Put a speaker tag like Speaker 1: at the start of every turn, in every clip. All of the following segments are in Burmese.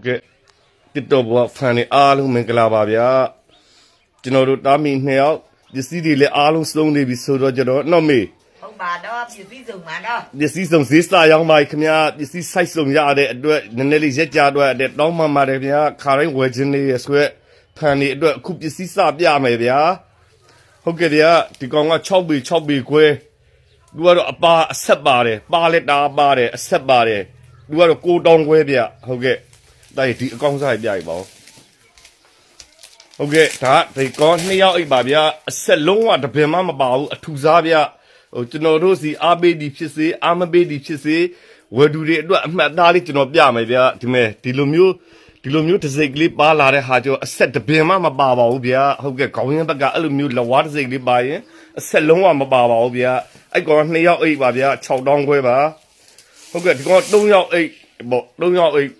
Speaker 1: ဟုတ်ကဲ့ TikTok ဘောဖန်နေအားလုံးမင်္ဂလာပါဗျာကျွန်တော်တို့တာမီနှစ်ယောက်ပစ္စည်းတွေလည်းအားလုံးစုံနေပြီဆိုတော့ကျွန်တော်တော့မေ
Speaker 2: ဟုတ်ပါတော့ပြည်စည်းစုံမှာတော့
Speaker 1: ပစ္စည်းစုံဈေးစာရောက်ပါခင်ဗျာပစ္စည်း site စုံရတဲ့အတွက်နည်းနည်းလေးရက်ကြတော့တဲ့တောင်းမှမှာတယ်ဗျာခါတိုင်းဝယ်ခြင်းလေးရဆွဲဖန်နေအတွက်အခုပစ္စည်းစပြမယ်ဗျာဟုတ်ကဲ့ဗျာဒီကောင်က6ပေ6ပေခွဲသူကတော့အပါအဆက်ပါတယ်ပါလက်တာပါတယ်အဆက်ပါတယ်သူကတော့ကိုတောင်ခွဲဗျဟုတ်ကဲ့ တိုက်ဒီအကောင့်စားပြရပါဦးဟုတ်ကဲ့ဒါဒီကောနှစ်ယောက်အိပ်ပါဗျာအဆက်လုံးဝတပင်မှမပါဘူးအထူစားဗျာဟိုကျွန်တော်တို့စီအားပေးဒီဖြစ်စေအားမပေးဒီဖြစ်စေဝယ်သူတွေအတွက်အမှတ်အသားလေးကျွန်တော်ပြမယ်ဗျာဒီမဲ့ဒီလိုမျိုးဒီလိုမျိုးတစ်စိတ်ကလေးပါလာတဲ့ဟာကျော်အဆက်တပင်မှမပါပါဘူးဗျာဟုတ်ကဲ့ခေါင်းရင်းဘက်ကအဲ့လိုမျိုးလဝါတစ်စိတ်လေးပါရင်အဆက်လုံးဝမပါပါဘူးဗျာအဲ့ကောင်နှစ်ယောက်အိပ်ပါဗျာ6တောင်းခွဲပါဟုတ်ကဲ့ဒီကောင်3ယောက်အိပ်ပေါ့3ယောက်အိပ်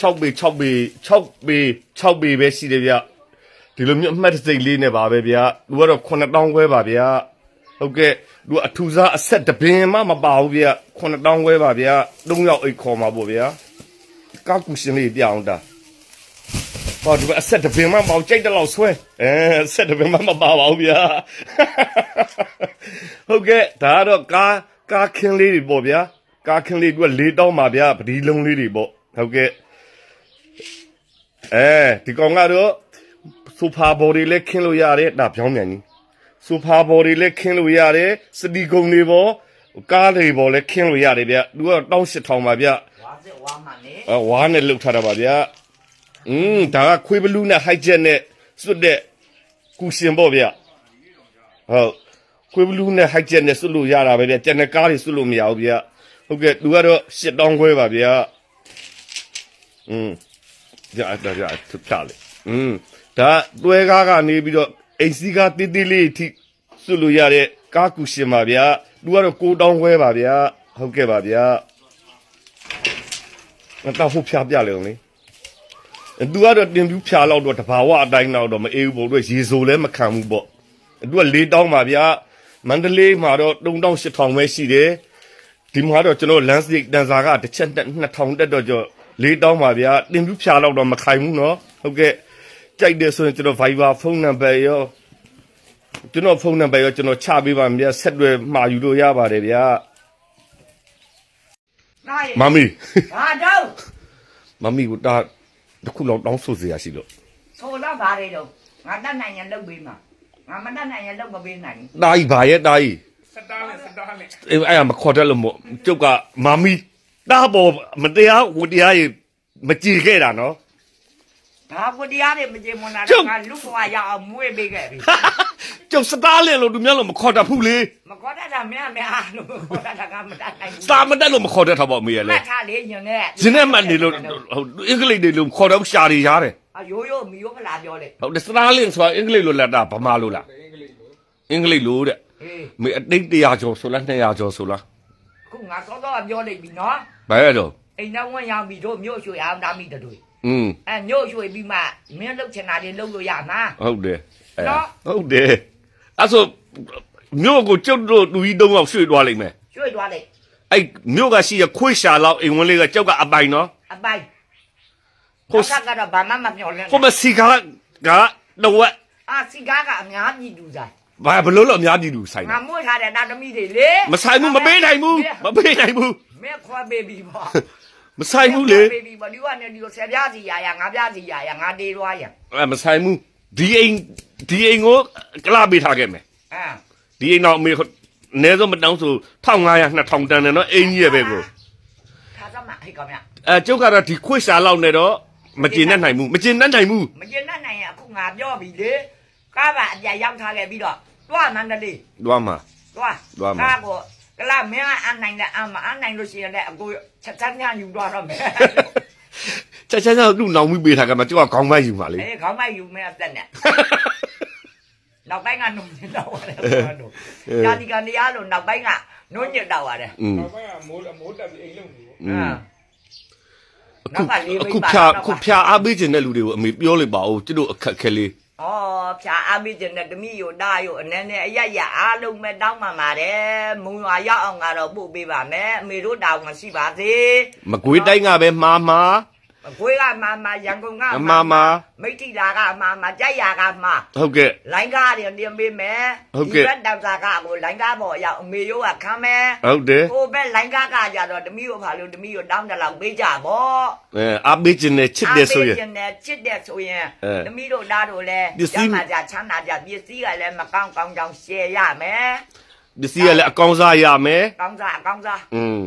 Speaker 1: 6ပေ6ပေ6ပေ6ပေပဲရှိတယ်ဗျာဒီလိုမျိုးအမှတ်တစိတ်လေးနဲ့ပါပဲဗျာသူကတော့9000ခွဲပါဗျာဟုတ်ကဲ့သူကအထူစားအဆက်တပင်မှမပါဘူးဗျာ9000ခွဲပါဗျာ3ယောက်အိတ်ခေါ်มาပေါ့ဗျာကောက်ကူရှင်လေးပြအောင်တာဟောဒီကအဆက်တပင်မှမပေါ့ကြိုက်တဲ့လောက်ဆွဲအဲအဆက်တပင်မှမပါပါဘူးဗျာဟုတ်ကဲ့ဒါကတော့ကားကားခင်းလေးတွေပေါ့ဗျာကားခင်းလေးက၄တောင်းပါဗျာပဒီလုံးလေးတွေပေါ့ဟုတ်ကဲ့ အဲဒီကောင်ကတော့ ဆိုဖာဘော်တွေလည်းခင်းလို့ရတယ်ဒါပြောင်းမြန်ကြီးဆိုဖာဘော်တွေလည်းခင်းလို့ရတယ်စတီကုံတွေပေါ်ကားတွေပေါ်လည်းခင်းလို့ရတယ်ဗျသူကတောင်းရှစ်ထောင်ပါဗျ
Speaker 2: ဝါစစ်ဝါမှနေ
Speaker 1: အဝါနဲ့လှုပ်ထားတာပါဗျอืมဒါကခွေးဘလူးနဲ့ဟိုက်ချက်နဲ့စွတ်တဲ့ကူရှင်ပေါ့ဗျဟုတ်ခွေးဘလူးနဲ့ဟိုက်ချက်နဲ့စွတ်လို့ရတာပဲဗျကျန်တဲ့ကားတွေစွတ်လို့မရဘူးဗျဟုတ်ကဲ့သူကတော့ရှစ်တောင်းခွဲပါဗျอืม ကြအတာကြထပ်ချလေอืมဒါတွဲကားကနေပြီးတော့အိမ်စီကားတီးတီးလေးအထိစွတ်လို့ရတဲ့ကားကူရှင်ပါဗျာသူကတော့ကိုတောင်းခွဲပါဗျာဟုတ်ကဲ့ပါဗျာမတော့ဟုတ်ဖြားပြလေဦးလေသူကတော့တင်ပြူဖြာလောက်တော့တဘာဝအတိုင်းတော့တော့မအေးဘူးပေါ့တို့ရေစိုးလည်းမခံဘူးပေါ့သူက၄တောင်းပါဗျာမန္တလေးမှာတော့၃တောင်း၈ထောင်ပဲရှိတယ်ဒီမှာတော့ကျွန်တော် landscape တန်စာကတစ်ချက်တက်2000တက်တော့ကျော် လေးတောင်းပါဗျာတင်ပြဖြာတော့တော့မခိုင်ဘူးเนาะဟုတ်ကဲ့ကြိုက်တယ်ဆိုရင်ကျွန်တော် Viber ဖုန်းနံပါတ်ရောကျွန်တော်ဖုန်းနံပါတ်ရောကျွန်တော်ချပေးပါမယ်ဗျာဆက်တွဲမှာယူလို့ရပါတယ်ဗျာ
Speaker 2: နိုင်
Speaker 1: မမီ
Speaker 2: ဘာတော့
Speaker 1: မမီကိုဒါတစ်ခုလောက်တောင်းဆိုစရာရှိလို့
Speaker 2: ဆိုတော့ဘာတွေတော့ငါတတ်နိုင်ရင်လုပ်ပေးမှာငါမတတ်နိုင်ရင်လုပ်မပေးနိုင်ဘူး
Speaker 1: တာကြီးဘာရဲ့တာကြီး
Speaker 3: စတားနဲ့စတားနဲ့
Speaker 1: အေးအဲ့ဒါမခေါ်တတ်လို့မို့ကျုပ်ကမမီ တာပေါ်မတရားဝတရားကြီးမကြည်ခဲ့တာနော်
Speaker 2: ဘာကိုတရားတွေမကြေမွန်တာ
Speaker 1: ကျုပ်
Speaker 2: ငါလူဘဝရအောင်မွေးပေးခဲ့ပြီ
Speaker 1: ကျုပ်စတားလင်လို့သူများလို့မခေါ်တတ်ဘူးလေ
Speaker 2: မခေါ်တတ်တာမင်းအမေအားလို့ခေါ်တတ်တာကမတတ်နိုင်ဘူး
Speaker 1: စာမတက်လို့မခေါ်တတ်တော့ပါအမေရ
Speaker 2: မှ
Speaker 1: လေ
Speaker 2: တ်ထားလေညနေ
Speaker 1: ဇင်းနဲ့မှတ်နေလို့ဟိုအင်္ဂလိပ်တွေလို့ခေါ်တော့ရှာတွေရတယ်
Speaker 2: အယိုးယိုးမီယိုးဖလာပြောလေ
Speaker 1: ဟုတ်တယ်စတားလင်ဆိုတာအင်္ဂလိပ်လိုလက်တာဗမာလိုလား
Speaker 3: အင်္ဂလိပ်လို
Speaker 1: အင်္ဂလိပ်လိုတဲ့
Speaker 2: ဟေး
Speaker 1: မေအတိတ်100ကျော်ဆိုလား200ကျော်ဆိုလား
Speaker 2: ခုငါစောစောကပြောလိုက်ပြီနော်
Speaker 1: ဘာရတော့
Speaker 2: အိမ်တော့ဝင်ရောက်ပြီတို့မြို့ရွှေအောင်တာမိတတွေ
Speaker 1: อืม
Speaker 2: အဲမြို့ရွှေပြီးမှမင်းလှုပ်ချင်တာတွေလှုပ်လို့ရမှာ
Speaker 1: ဟုတ်တယ်အဲ့
Speaker 2: နော်
Speaker 1: ဟုတ်တယ်အဲ့ဆိုမြို့ကိုကျုပ်တို့လူကြီးတုံးအောင်ရွှေ့သွားလိမ့်မယ်
Speaker 2: ရွှေသွားလိုက်
Speaker 1: အဲ့မြို့ကရှိရခွေးရှာလောက်အိမ်ဝင်လေးကကြောက်ကအပိုင်နော်
Speaker 2: အပိုင်
Speaker 1: ဟို
Speaker 2: ဟိုဆက်ကတော့ဘာမှမပြောလဲ
Speaker 1: ဟိုမစီကားကတော့ဝက်
Speaker 2: အာစီကားကအများကြီးဒူဆိုင်
Speaker 1: ဘာဘလို့လို့အများကြီးလူဆိုင်
Speaker 2: ငါ
Speaker 1: တာ
Speaker 2: မွေးထားတဲ့တာသမီတွေလေ
Speaker 1: မဆိုင်ဘူးမပေးနိုင်ဘူးမပေးနိုင်ဘူး
Speaker 2: မင်းခွာပေးပြီပေါ့
Speaker 1: မဆိုင်ဘူးလေ
Speaker 2: ပေးပြီပေါ့ဒီကနေ့ဒီလိုဆယ်ပြားစီရရငါးပြားစီရရငါတေးသွားရ
Speaker 1: အဲမဆိုင်ဘူးဒီအိမ်ဒီအိမ်ကိုကလာပေးထားခဲ့မယ်
Speaker 2: အာ
Speaker 1: ဒီအိမ်တော့အမေအနည်းဆုံးမတောင်းဆို1500 2000တန်တယ်နော်အိမ်ကြီးရဲ့ပဲကို
Speaker 2: ထားစမ်းမဟဲ့ကောင်မ
Speaker 1: အဲကျုပ်ကတော့ဒီခွေးရှာလောက်နေတော့မကျင်တတ်နိုင်ဘူးမကျင်တတ်နိုင်ဘူး
Speaker 2: မကျင်တတ်နိုင်ရင်အခုငါပြောပြီလေကားပါအပြတ်ရောက်ထားခဲ့ပြီးတော့ တွားမန္တလေး
Speaker 1: သွားမှာ
Speaker 2: တွား
Speaker 1: သွားမှာ
Speaker 2: ကားကိုကလာမင်းကအန်နိုင်တဲ့အမအန်နိုင်လို့ရှိရင်လည်းအကိုချက်ချက်ညယူသွားတော့မယ်
Speaker 1: ချက်ချက်ချက်သူ့နောင်မိပေးထားကမှကျုပ်ကခေါင်းမိုက်ယူပါလေ
Speaker 2: အေးခေါင်းမယူမင်းအသက်နဲ့နောက်ပိုင်းကနုံညစ်တော့ရတယ်ဘာလို့ညာဒီကနေရလို့နောက်ပိုင်းကနုံညစ်တော့ရတယ်
Speaker 1: อืม
Speaker 3: နောက်ပိုင်းကမိုးမိုးတက်ပြီးအိမ်လုံးနေပေါ့
Speaker 1: อืม
Speaker 2: နော
Speaker 1: အခု
Speaker 2: က်ကလေးမိ
Speaker 1: အခု
Speaker 2: ပါ
Speaker 1: ဖြာ
Speaker 2: နောက်က
Speaker 1: အခုဖြာအားပေးခြင်းတဲ့လူတွေကိုအမေပြောလိုက်ပါဦးကျတို့အခက်ခဲလေး
Speaker 2: ဩ ဖြာအားပေးခြင်းနဲ့တမိယိုဒါယိုအနေနဲ့အရရအားလုံးမဲ့တောင်းမှမှာတယ်မုံရွာရောက်အောင်ကတော့ပို့ပေးပါမယ်အမေတို့တောင်းမရှိပါစေ
Speaker 1: မကွေးတိုင်းကပဲမှားမှား
Speaker 2: ဘွေးကမာမာရန်ကုန်ကအ
Speaker 1: မမ
Speaker 2: မိတ်တိလာကမာမာကြိုက်ရကမာ
Speaker 1: ဟုတ်ကဲ့
Speaker 2: လိုင်းကားတွေတင်ပေးမယ်
Speaker 1: ဟုတ်ကဲ့
Speaker 2: ဒီဘက်တောင်စာကကိုလိုင်းကားပေါ်ရောက်အမေရိုးကခံမယ်
Speaker 1: ဟုတ်တယ်
Speaker 2: ဟိုဘက်လိုင်းကားကကြတော့တမီးတို့ဖာလို့တမီးတို့တောင်းတလောက်ပေးကြဗော
Speaker 1: အဲအပေးခြင်းနဲ့ချစ်တယ်ဆိုရင်
Speaker 2: အားပေးခြင်းနဲ့ချစ်တယ်ဆိုရင်
Speaker 1: အဲ
Speaker 2: တမီးတို့သားတို့လည်း
Speaker 1: ပစ္စည်း
Speaker 2: ကျမ်းမာကြချမ်းသာကြပစ္စည်းကလည်းမကောင်းကောင်းကြောင်းရှယ်ရမယ်
Speaker 1: ပစ္စည်းကလည်းအကောင်းစားရမယ်
Speaker 2: ကောင်းစားအကောင်းစား
Speaker 1: อืม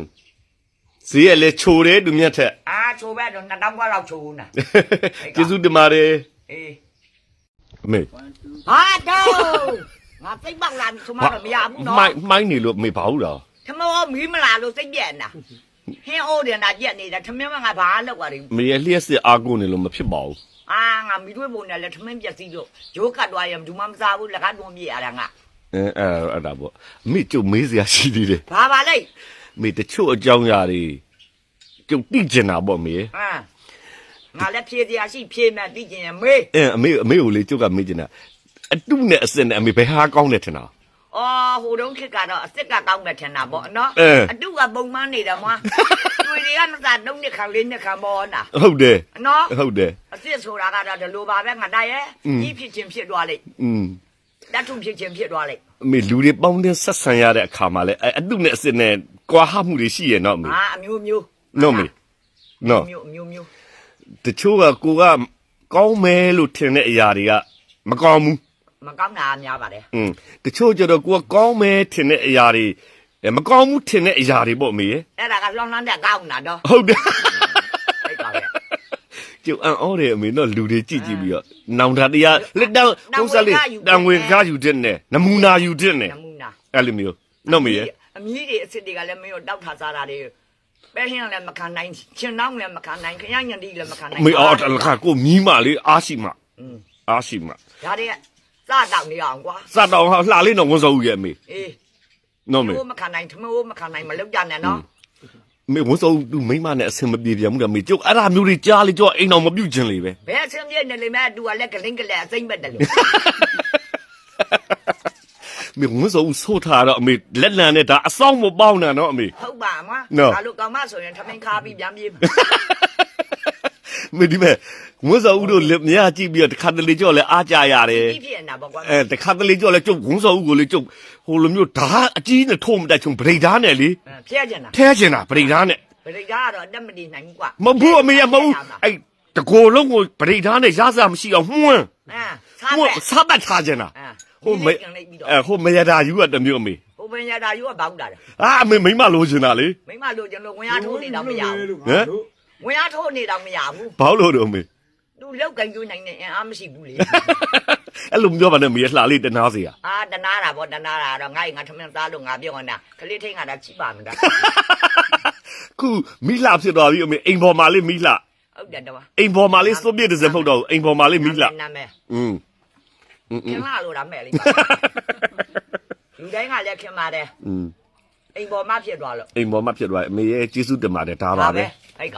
Speaker 1: ဈေးကလည်းချိုတယ်သူမြတ်ထက်
Speaker 2: အာချိုးဘက်တော့2000ခွက်လောက်ချိုးဦးနာ
Speaker 1: ကျေးဇူးတင်ပါတယ်
Speaker 2: အေး
Speaker 1: အမေ
Speaker 2: ဟာတော့ငါစိတ်ပေါက်လာပြီဆိုမှတော့မရဘူးနော်
Speaker 1: မိုင်းမိုင်းနေလို့အမေဘာဟုတ်လား
Speaker 2: ထမောမီးမလာလို့စိတ်ပြက်နေတာဟင်းအိုးတယ်နာကြက်နေတာထမင်းမငါဘာလောက်ပါလိမ့်
Speaker 1: အမေရဲ့လျှက်စစ်အားကိုနေလို့မဖြစ်ပါဘူး
Speaker 2: အာငါမီးတွေးပုံနဲ့လည်းထမင်းပြက်စီးလို့ဂျိုးကတ်သွားရင်ဘူးမမစားဘူးလက်ကားတွန်းပြေးရတာငါ
Speaker 1: အဲအဲအဲ့ဒါပေါ့အမေကျုပ်မေးစရာရှိသေးတယ်
Speaker 2: ဘာပါလိ မေ
Speaker 1: တချို့အကြောင်းအရာတွေကျုပ်သိကျင်တာပေါ့မေ
Speaker 2: ဟမ်ငါလည်းဖြေစရာရှိဖြေမှသိကျင်ရမေး
Speaker 1: အင်းအမေအမေကိုလေကျုပ်ကမေးကျင်တာအတုနဲ့အစစ်နဲ့အမေဘယ်ဟာကောင်းတယ်ထင်တာ
Speaker 2: အော်ဟိုတုန်းခေတ်ကတော့အစ်စ်ကကောင်းတယ်ထင်တာပေါ့နော်
Speaker 1: အ
Speaker 2: တုကပုံမှန်နေတာမွာတွေ့တွေကမစားတုံးနှစ်ခါလေးနှစ်ခါမောနာ
Speaker 1: ဟုတ်တယ်
Speaker 2: နော်
Speaker 1: ဟုတ်တယ်
Speaker 2: အစ်စ်ဆိုတာကတော့ဒီလိုပါပဲငါတိုင်ရဲ့ကြီးဖြစ်ချင်းဖြစ်သွားလိမ့်
Speaker 1: อืม
Speaker 2: တတ်ထုဖြစ်ချင်းဖြစ်သွားလိမ့်
Speaker 1: အမေလူတွေပေါင်းတဲ့ဆက်ဆံရတဲ့အခါမှာလဲအဲအတုနဲ့အစစ်နဲ့ကွာဟမှုတွေရှိရဲ့နော်အမေ
Speaker 2: အာအမျိုးမျိုး
Speaker 1: နော်မေနော်
Speaker 2: မျိုးအမျိုးမျိုး
Speaker 1: တချို့ကကိုကကောင်းမယ်လို့ထင်တဲ့အရာတွေကမကောင်းဘူး
Speaker 2: မကောင်းတာများပါတယ်
Speaker 1: อืมတချို့ကျတော့ကိုကကောင်းမယ်ထင်တဲ့အရာတွေအဲမကောင်းဘူးထင်တဲ့အရာတွေပေါ့အမေရဲ့
Speaker 2: အဲ့ဒါကလောင်းလန်းတဲ့ကောင်းတာတော့
Speaker 1: ဟုတ်တယ်
Speaker 2: အဲ့ကောင်ရဲ့
Speaker 1: ကျုပ်အံ့ဩတယ်အမေနော်လူတွေကြည့်ကြည့်ပြီးတော့နောင်တတရားလက်တောင်ဥစ္စာလေးတန်ဝင်ကားယူတဲ့နဲ့နမူနာယူတဲ့နဲ့
Speaker 2: နမူနာ
Speaker 1: အဲ့လိုမျိုးနော်မေရဲ့
Speaker 2: အမီးတွေအစ်စ်တွေကလည်းမင်းတို့တောက်ထားစားတာတွေပဲဟင်းလည်းမခံနိုင်ချင်းနှောင်းလည်းမခံနိုင်ခရညံတီလည်းမခံနိုင်
Speaker 1: မေအော်တလခကိုမြီးမလေးအားရှိမ
Speaker 2: อืม
Speaker 1: အားရှိမ
Speaker 2: ဒါတွေကစတောက်နေအောင်ကွာ
Speaker 1: စတော့ဟာလှလေးတော့ဝန်စောဦးရဲ့အမေ
Speaker 2: အေး
Speaker 1: နော်မေ
Speaker 2: ဘိုးမခံနိုင်ထမိုးမခံနိုင်မလောက်ကြနဲ့နော်
Speaker 1: မေဝန်စောဦးသူမိမနဲ့အဆင်မပြေပြန်ဘူးလားမေကျုပ်အဲ့ဒါမျိုးတွေကြားလေကြောအိမ်တော်မပြုတ်ခြင်းလေပဲ
Speaker 2: ဘယ်အဆင်းပြေနေလိမ့်မယ်သူကလည်းကလင်းကလဲအစိမ့်ဘက်တယ်လို့
Speaker 1: မေဝန်စောဦးဆိုးထားတော့အမေလက်လန်နဲ့ဒါအဆောင်မပေါင်းတာနော်အမေ
Speaker 2: ဟုတ်ပါမ
Speaker 1: နော်
Speaker 2: ဒါလို့ကောင်မဆိုရင်ထမင်းခါပြီးပြန်ပြေး မယ်
Speaker 1: မေဒီမဲ့ဝန်စောဦးတို့လက်မြားကြည့်ပြီးတော့တခါတလေကြောလဲအားကြရတယ်
Speaker 2: ပြီးဖြစ်နေတာပေါ့ကွာ
Speaker 1: အဲတခါတလေကြောလဲကျုပ်ဝန်စောဦးကိုလေကျုပ်ဟိုလိုမျိုးဓာတ်အကြီးနဲ့ထိုးမတက်ချုံဗရိတ်ဓာတ်နဲ့လေ
Speaker 2: ဖျက်ကျင်တာ
Speaker 1: ထဲချင်တာဗရိတ်ဓာတ်နဲ့
Speaker 2: ဗရိတ်သားကတော့အတက်မတည်နိုင်ဘူးကွာ
Speaker 1: မဘူးအမေရမဟုတ်အဲ့တကိုယ်လုံးကိုဗရိတ်ဓာတ်နဲ့ရစားမရှိအောင်မှွန်း
Speaker 2: အာစား
Speaker 1: မှွ
Speaker 2: ပဲ
Speaker 1: န်းစားပတ်ထားချင်တာ
Speaker 2: အာ
Speaker 1: ဟို
Speaker 2: ဟို
Speaker 1: မေ
Speaker 2: မေကန်လိုက်ပြီးတော့
Speaker 1: အဲဟိုမေရတာယူကတမျိုးအမေ
Speaker 2: ဟိုပင်ရတာယူကဘောက်တာလေ
Speaker 1: အာအမေမိမလိုချင်တာလေ
Speaker 2: မိမလို့ကျွန်တော်ဝင်အားထိုးနေတော့မရဘူး
Speaker 1: ဟမ်
Speaker 2: ဝင်အားထိုးနေတော့မရဘူး
Speaker 1: ဘာလို့တော့အမေ
Speaker 2: သူလောက်ကင်ကျွေးနိုင်တဲ့အင်အားမရှိဘူးလေ
Speaker 1: အဲ့လိုပြောပါနဲ့မေရလှလေးတနာစရာ
Speaker 2: အာတနာတာပေါ့တနာတာတော့ငါ့ငါထမင်းသားလို့ငါပြောနေတာကလေးထိန်ကတော့ချိပါမှာ
Speaker 1: ခုမိလှဖြစ်သွားပြီအမေအိမ်ပေါ်မှာလေးမိလှ
Speaker 2: ဟုတ်တယ်တော့
Speaker 1: အိမ်ပေါ်မှာလေးစိုးပြစ်တစ်စက်မဟုတ်တော့ဘူးအိမ်ပေါ်မှာလေးမိလှ
Speaker 2: နာမည်
Speaker 1: อืมอืม
Speaker 2: ခင်လာလို့လားမဲ့လေးလူတိုင်းကလည်းခင်ပါတယ်
Speaker 1: อืม
Speaker 2: အိမ်ပေါ်မှာဖြစ်သွားလို့
Speaker 1: အိမ်ပေါ်မှာဖြစ်သွားတယ်အမေရဲ့ကျေးဇူးတင်ပါတယ်ဒါပါပဲ
Speaker 2: ဟဲ့က